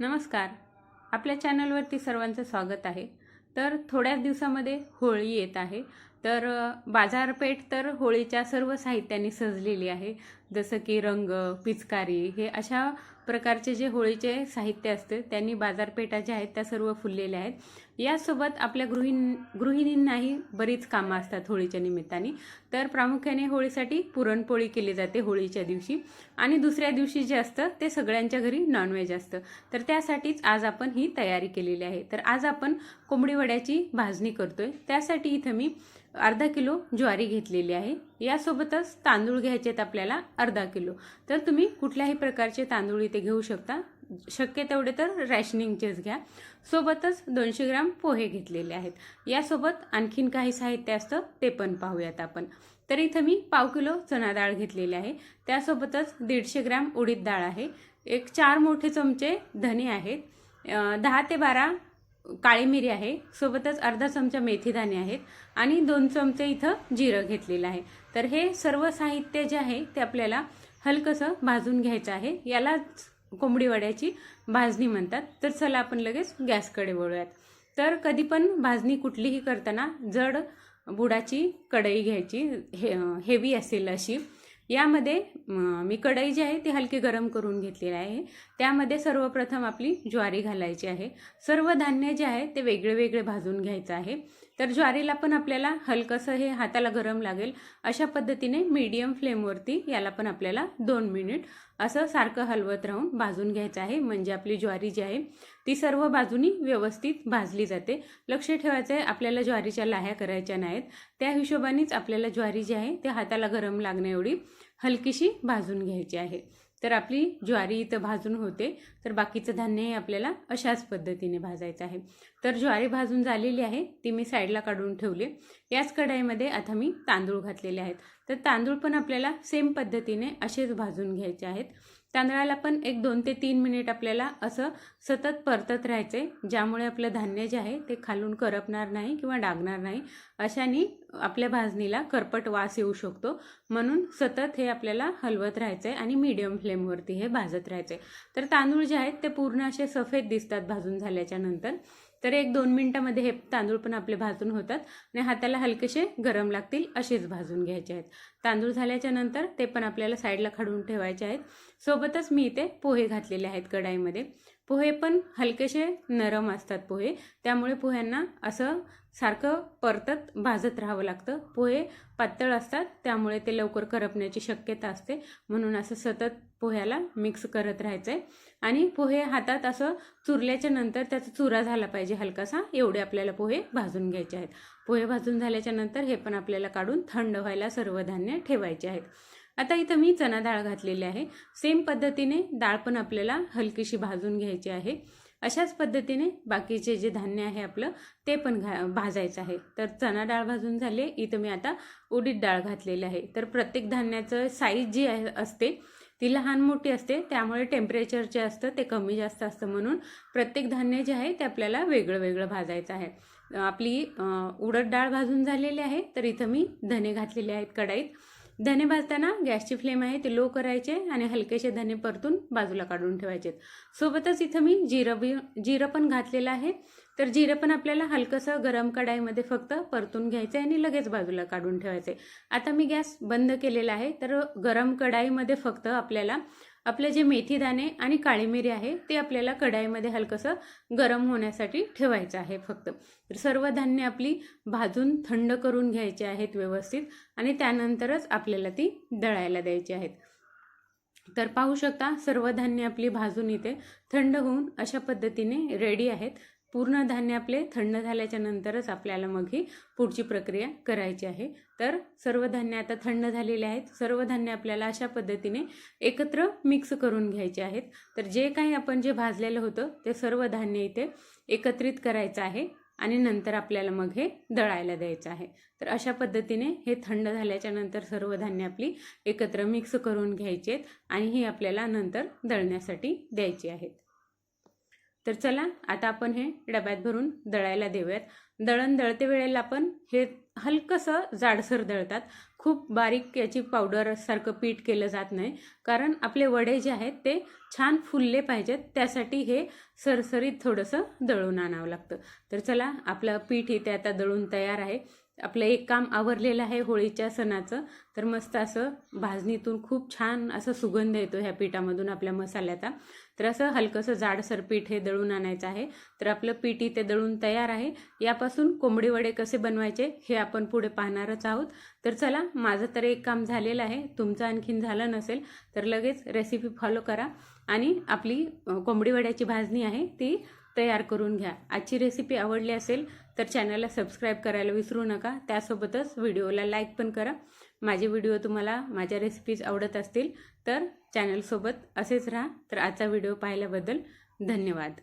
नमस्कार. आपल्या चॅनलवरती सर्वांचं स्वागत आहे. तर थोड्याच दिवसामध्ये होळी येत आहे. तर बाजारपेठ तर होळीच्या सर्व साहित्याने सजलेली आहे. जसं की रंग पिचकारी हे अशा प्रकारचे जे होळीचे साहित्य असते त्यांनी बाजारपेठा ज्या आहेत त्या सर्व फुललेल्या आहेत. यासोबत आपल्या गृहिण गृहिणींनाही बरीच कामं असतात होळीच्या निमित्ताने. तर प्रामुख्याने होळीसाठी पुरणपोळी केली जाते होळीच्या दिवशी. आणि दुसऱ्या दिवशी जे असतं ते सगळ्यांच्या घरी नॉनव्हेज असतं. तर त्यासाठीच आज आपण ही तयारी केलेली आहे. तर आज आपण कोंबडी वड्याची भाजणी करतोय. त्यासाठी इथं मी अर्धा किलो ज्वारी घेतलेली आहे. यासोबतच तांदूळ घ्यायचे आहेत आपल्याला अर्धा किलो. तर तुम्ही कुठल्याही प्रकारचे तांदूळ इथे घेऊ शकता. शक्य तेवढे तर रॅशनिंगचेच घ्या. सोबतच दोनशे ग्राम पोहे घेतलेले आहेत. यासोबत आणखीन काही साहित्य असतं ते पण पाहूयात आपण. तर इथं मी पाव किलो चणा डाळ घेतलेली आहे. त्यासोबतच दीडशे ग्राम उडीद डाळ आहे. एक चार मोठे चमचे धने आहेत. दहा ते बारा काळी मिरी आहे सोबतच अर्धा चमचा मेथीदाणे आहेत आणि दोन चमचे इथं जिरं घेतलेलं आहे. तर हे सर्व साहित्य जे आहे ते आपल्याला हलकंसं भाजून घ्यायचं आहे. यालाच कोंबडी वड्याची भाजणी म्हणतात. तर चला आपण लगेच गॅसकडे वळूयात. तर कधी पण भाजणी कुठलीही करताना जड बुडाची कढई घ्यायची हे हेवी असेल अशी. यामध्ये मी कढई जी आहे ती हलकी गरम करून घेतलेली आहे. त्यामध्ये सर्वप्रथम आपली ज्वारी घालायची आहे. सर्व धान्य जे आहे ते वेगळे वेगळे भाजून घ्यायचं आहे. तर ज्वारीला पण आपल्याला हलकंसं हे हाताला गरम लागेल. अशा पद्धतीने मीडियम फ्लेमवरती याला पण आपल्याला दोन मिनिट असं सारखं हलवत राहून भाजून घ्यायचं आहे. म्हणजे आपली ज्वारी जी आहे ती सर्व बाजूनी व्यवस्थित भाजली जाते. लक्ष ठेवायचं आहे आपल्याला ज्वारीच्या लाह्या करायच्या नाहीत. त्या हिशोबानेच आपल्याला ज्वारी जी आहे ते हाताला गरम लागण्या एवढी हलकीशी भाजून घ्यायची आहे. तर आपली ज्वारी इथं भाजून होते. तर बाकीचं धान्यही आपल्याला अशाच पद्धतीने भाजायचं आहे. तर ज्वारी भाजून झालेली आहे ती मी साईडला काढून ठेवली. याच कढाईमध्ये आता मी तांदूळ घातलेले आहेत. तर तांदूळ पण आपल्याला सेम पद्धतीने असेच भाजून घ्यायचे आहेत. तांदळाला पण एक दोन ते तीन मिनिट आपल्याला असं सतत परतत राहायचे ज्यामुळे आपलं धान्य जे आहे ते खालून करपणार नाही किंवा डागणार नाही अशाने आपल्या भाजणीला करपट वास येऊ शकतो. म्हणून सतत हे आपल्याला हलवत राहायचं आहे आणि मीडियम फ्लेमवरती हे भाजत राहायचे तर तांदूळ जे आहेत ते पूर्ण असे सफेद दिसतात भाजून झाल्याच्यानंतर. तर एक दोन मिनटामध्ये हे तांदूळ पण आपले भाजून होतात आणि हाताला हलकेसे गरम लागतील असेच भाजून घ्यायचे आहेत. तांदूळ झाल्याच्यानंतर ते पण आपल्याला साईडला काढून ठेवायचे आहेत. सोबतच मी इथे पोहे घातलेले आहेत कढाईमध्ये. पोहे पण हलकेसे नरम असतात पोहे. त्यामुळे पोह्यांना असं सारखं परतत भाजत राहावं लागतं. पोहे पातळ असतात त्यामुळे ते लवकर करपण्याची शक्यता असते. म्हणून असं सतत पोह्याला मिक्स करत राहायचं आहे आणि पोहे हातात असं चुरल्याच्या नंतर त्याचा चुरा झाला पाहिजे हलकासा. एवढे आपल्याला पोहे भाजून घ्यायचे आहेत. पोहे भाजून झाल्याच्यानंतर हे पण आपल्याला काढून थंड व्हायला सर्व धान्य ठेवायचे आहेत. आता इथं मी चणा डाळ घातलेली आहे. सेम पद्धतीने डाळ पण आपल्याला हलकीशी भाजून घ्यायची आहे. अशाच पद्धतीने बाकीचे जे धान्य आहे आपलं ते पण घा भाजायचं आहे. तर चणा डाळ भाजून झाले इथं मी आता उडीद डाळ घातलेली आहे. तर प्रत्येक धान्याचं साईज जी आहे असते ती लहान मोठी असते. त्यामुळे टेम्परेचर जे असतं ते कमी जास्त असतं म्हणून प्रत्येक धान्य जे आहे ते आपल्याला वेगळं वेगळं भाजायचं आहे. आपली उडद डाळ भाजून झालेली आहे. तर इथं मी धने घातलेले आहेत कढाईत. धने भाजताना गॅसची फ्लेम आहे ते लो करायचे आणि हलकेसे धने परतून बाजूला काढून ठेवायचे सोबतच इथं मी जिरं बी जिरं पण घातलेलं आहे. तर जिरं पण आपल्याला हलकंसं गरम कढाईमध्ये फक्त परतून घ्यायचं आहे आणि लगेच बाजूला काढून ठेवायचे आता मी गॅस बंद केलेला आहे तर गरम कढाईमध्ये फक्त आपल्याला आपले जे मेथीदाणे आणि काळी मिरी आहे ते आपल्याला कढाईमध्ये हलकंसं गरम होण्यासाठी ठेवायचं आहे फक्त. तर सर्व धान्य आपली भाजून थंड करून घ्यायची आहेत व्यवस्थित आणि त्यानंतरच आपल्याला ती दळायला द्यायची आहेत. तर पाहू शकता सर्व धान्य आपली भाजून इथे थंड होऊन अशा पद्धतीने रेडी आहेत. पूर्ण धान्य आपले थंड झाल्याच्या नंतरच आपल्याला मग ही पुढची प्रक्रिया करायची आहे. तर सर्व धान्य आता थंड झालेले आहेत. सर्व धान्य आपल्याला अशा पद्धतीने एकत्र मिक्स करून घ्यायचे आहेत. तर जे काही आपण जे भाजलेलं होतं ते सर्व धान्य इथे एकत्रित करायचं आहे आणि नंतर आपल्याला मग हे दळायला द्यायचं आहे. तर अशा पद्धतीने हे थंड झाल्याच्यानंतर सर्व धान्य आपली एकत्र मिक्स करून घ्यायची आहेत आणि ही आपल्याला नंतर दळण्यासाठी द्यायची आहेत. तर चला आता आपण हे डब्यात भरून दळायला देऊयात. दळण दळते वेळेला आपण हे हलकंसं जाडसर दळतात. खूप बारीक याची पावडरसारखं पीठ केलं जात नाही. कारण आपले वडे जे आहेत ते छान फुलले पाहिजेत. त्यासाठी हे सरसरीत थोडंसं दळून आणावं लागतं. तर चला आपलं पीठ इथे आता दळून तयार आहे. आपलं एक काम आवरलेलं आहे होळीच्या सणाचं. तर मस्त असं भाजणीतून खूप छान असं सुगंध येतो ह्या पिठामधून आपल्या मसाल्याचा. तर असं हलकंसं जाडसर पीठ हे दळून आणायचं आहे. तर आपलं पीठ इथे दळून तयार आहे. यापासून कोंबडी वडे कसे बनवायचे हे आपण पुढे पाहणारच आहोत. तर चला माझं तर एक काम झालेलं आहे. तुमचं आणखीन झालं नसेल तर लगेच रेसिपी फॉलो करा. आणि आपली कोंबडीवड्याची कोंबडी वड्याची भाजणी आहे ती तयार करून घ्या. आजची रेसिपी आवडली असेल तर चॅनलला सबस्क्राईब करायला विसरू नका. त्यासोबतच व्हिडिओला लाईक पण करा. माझे व्हिडिओ तुम्हाला माझ्या रेसिपीज आवडत असतील तर चॅनलसोबत असेच राहा. तर आजचा व्हिडिओ पाहिल्याबद्दल धन्यवाद.